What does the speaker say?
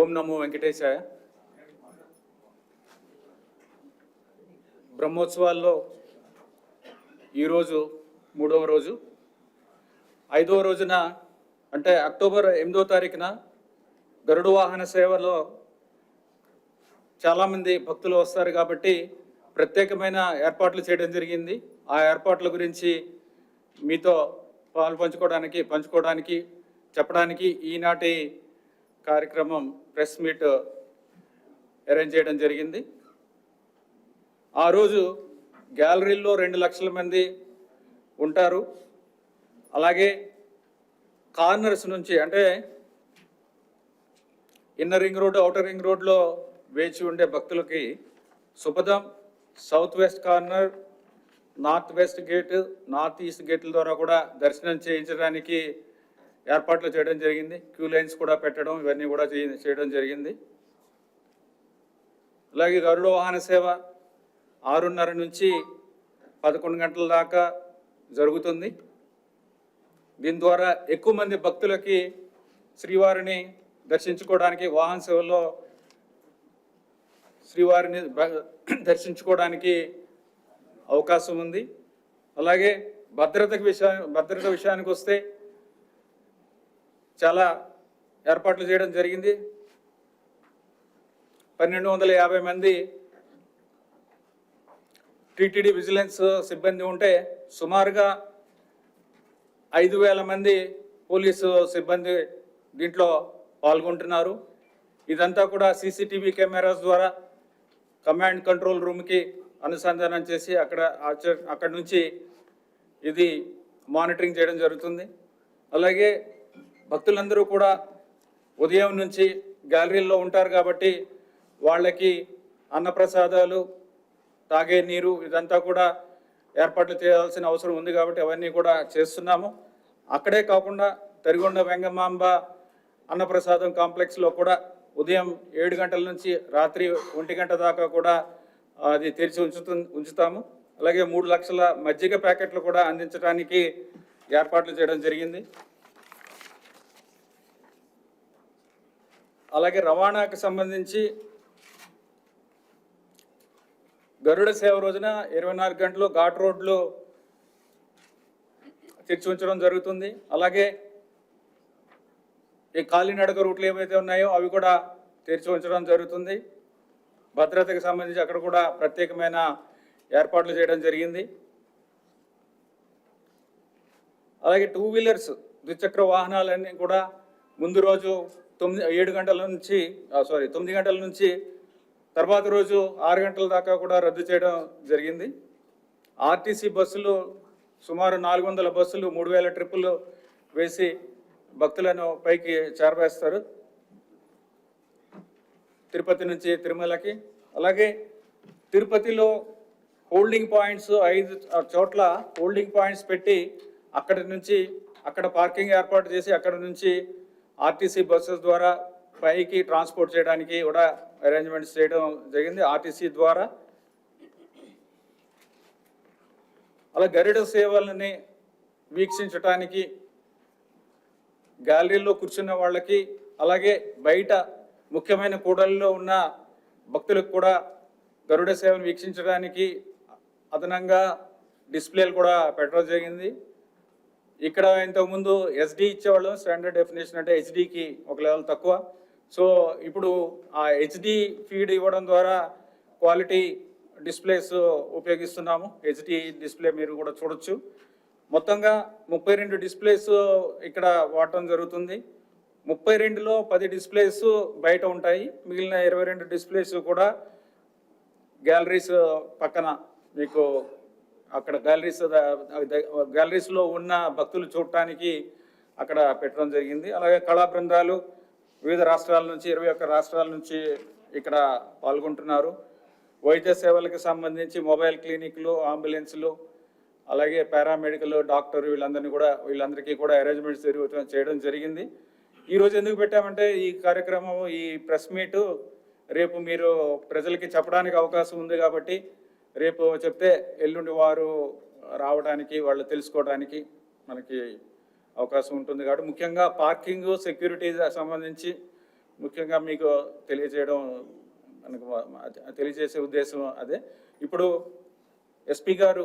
ఓం నమో వెంకటేశాయ. బ్రహ్మోత్సవాల్లో ఈరోజు మూడవ రోజు. ఐదవ రోజున అంటే అక్టోబర్ ఎనిమిదో తారీఖున గరుడు వాహన సేవలో చాలామంది భక్తులు వస్తారు కాబట్టి ప్రత్యేకమైన ఏర్పాట్లు చేయడం జరిగింది. ఆ ఏర్పాట్ల గురించి మీతో పాలు పంచుకోవడానికి పంచుకోవడానికి చెప్పడానికి ఈనాటి కార్యక్రమం ప్రెస్ మీట్ అరేంజ్ చేయడం జరిగింది. ఆ రోజు గ్యాలరీల్లో రెండు లక్షల మంది ఉంటారు. అలాగే కార్నర్స్ నుంచి అంటే inner ring road outer ring రోడ్లో వేచి ఉండే భక్తులకి శుభదం south west corner north west gate north east గేట్ల ద్వారా కూడా దర్శనం చేయించడానికి ఏర్పాట్లు చేయడం జరిగింది. క్యూ లైన్స్ కూడా పెట్టడం ఇవన్నీ కూడా చేయడం జరిగింది. అలాగే గరుడ వాహన సేవ ఆరున్నర నుంచి పదకొండు గంటల దాకా జరుగుతుంది. దీని ద్వారా ఎక్కువ మంది భక్తులకి శ్రీవారిని దర్శించుకోవడానికి వాహన సేవలో శ్రీవారిని దర్శించుకోవడానికి అవకాశం ఉంది. అలాగే భద్రత విషయా భద్రత విషయానికి వస్తే చాలా ఏర్పాట్లు చేయడం జరిగింది. పన్నెండు వందల యాభై మంది టీటీడీ విజిలెన్స్ సిబ్బంది ఉంటే సుమారుగా ఐదు వేల మంది పోలీసు సిబ్బంది దీంట్లో పాల్గొంటున్నారు. ఇదంతా కూడా సీసీటీవీ కెమెరాస్ ద్వారా కమాండ్ కంట్రోల్ రూమ్కి అనుసంధానం చేసి అక్కడ అక్కడ నుంచి ఇది మానిటరింగ్ చేయడం జరుగుతుంది. అలాగే భక్తులందరూ కూడా ఉదయం నుంచి గ్యాలరీల్లో ఉంటారు కాబట్టి వాళ్ళకి అన్నప్రసాదాలు తాగే నీరు ఇదంతా కూడా ఏర్పాట్లు చేయాల్సిన అవసరం ఉంది కాబట్టి అవన్నీ కూడా చేస్తున్నాము. అక్కడే కాకుండా తరిగొండ వెంగమాంబ అన్నప్రసాదం కాంప్లెక్స్లో కూడా ఉదయం ఏడు గంటల నుంచి రాత్రి ఒంటి గంట దాకా కూడా అది తెరిచి ఉంచుతు ఉంచుతాము. అలాగే మూడు లక్షల మజ్జిగ ప్యాకెట్లు కూడా అందించడానికి ఏర్పాట్లు చేయడం జరిగింది. అలాగే రవాణాకు సంబంధించి గరుడ సేవ రోజున ఇరవై నాలుగు గంటలు ఘాట్ రోడ్లు తెరిచి ఉంచడం జరుగుతుంది. అలాగే ఈ కాలినడక రూట్లు ఏవైతే ఉన్నాయో అవి కూడా తెరిచి ఉంచడం జరుగుతుంది. భద్రతకు సంబంధించి అక్కడ కూడా ప్రత్యేకమైన ఏర్పాట్లు చేయడం జరిగింది. అలాగే టూ వీలర్స్ ద్విచక్ర వాహనాలన్నీ కూడా ముందు రోజు తొమ్మిది ఏడు గంటల నుంచి సారీ తొమ్మిది గంటల నుంచి తర్వాత రోజు ఆరు గంటల దాకా కూడా రద్దు చేయడం జరిగింది. ఆర్టీసీ బస్సులు సుమారు నాలుగు వందల బస్సులు మూడు వేల ట్రిప్పులు వేసి భక్తులను పైకి చేరవేస్తారు. తిరుపతి నుంచి తిరుమలకి. అలాగే తిరుపతిలో హోల్డింగ్ పాయింట్స్ ఐదు చోట్ల హోల్డింగ్ పాయింట్స్ పెట్టి అక్కడి నుంచి అక్కడ పార్కింగ్ ఏర్పాటు చేసి అక్కడ నుంచి ఆర్టీసీ బస్సెస్ ద్వారా పైకి ట్రాన్స్పోర్ట్ చేయడానికి కూడా అరేంజ్మెంట్స్ చేయడం జరిగింది. ఆర్టీసీ ద్వారా అలా గరుడ సేవలని వీక్షించటానికి గ్యాలరీలో కూర్చున్న వాళ్ళకి అలాగే బయట ముఖ్యమైన కూడలిలో ఉన్న భక్తులకు కూడా గరుడ సేవను వీక్షించడానికి అదనంగా డిస్ప్లేలు కూడా పెట్టడం జరిగింది. ఇక్కడ ఇంతకుముందు ఎస్డి ఇచ్చేవాళ్ళం. స్టాండర్డ్ డెఫినేషన్ అంటే హెచ్డికి ఒక లెవెల్ తక్కువ. సో ఇప్పుడు ఆ హెచ్డి ఫీడ్ ఇవ్వడం ద్వారా క్వాలిటీ డిస్ప్లేస్ ఉపయోగిస్తున్నాము. హెచ్డి డిస్ప్లే మీరు కూడా చూడొచ్చు. మొత్తంగా ముప్పై రెండు డిస్ప్లేస్ ఇక్కడ వాడటం జరుగుతుంది. ముప్పై రెండులో పది డిస్ప్లేస్ బయట ఉంటాయి. మిగిలిన ఇరవై రెండు డిస్ప్లేస్ కూడా గ్యాలరీస్ పక్కన మీకు అక్కడ గ్యాలరీస్ గ్యాలరీస్లో ఉన్న భక్తులు చూడటానికి అక్కడ పెట్టడం జరిగింది. అలాగే కళా బృందాలు వివిధ రాష్ట్రాల నుంచి ఇరవై ఒక్క రాష్ట్రాల నుంచి ఇక్కడ పాల్గొంటున్నారు. వైద్య సేవలకు సంబంధించి మొబైల్ క్లినిక్లు అంబులెన్స్లు అలాగే పారామెడికల్ డాక్టర్ వీళ్ళందరినీ కూడా వీళ్ళందరికీ కూడా అరేంజ్మెంట్స్ చేయడం జరిగింది. ఈరోజు ఎందుకు పెట్టామంటే ఈ కార్యక్రమం ఈ ప్రెస్ మీటు రేపు మీరు ప్రజలకి చెప్పడానికి అవకాశం ఉంది కాబట్టి రేపు చెప్తే ఎల్లుండి వారు రావడానికి వాళ్ళు తెలుసుకోవడానికి మనకి అవకాశం ఉంటుంది కాబట్టి ముఖ్యంగా పార్కింగ్ సెక్యూరిటీ సంబంధించి ముఖ్యంగా మీకు తెలియజేయడం మనకు తెలియజేసే ఉద్దేశం అదే. ఇప్పుడు ఎస్పీ గారు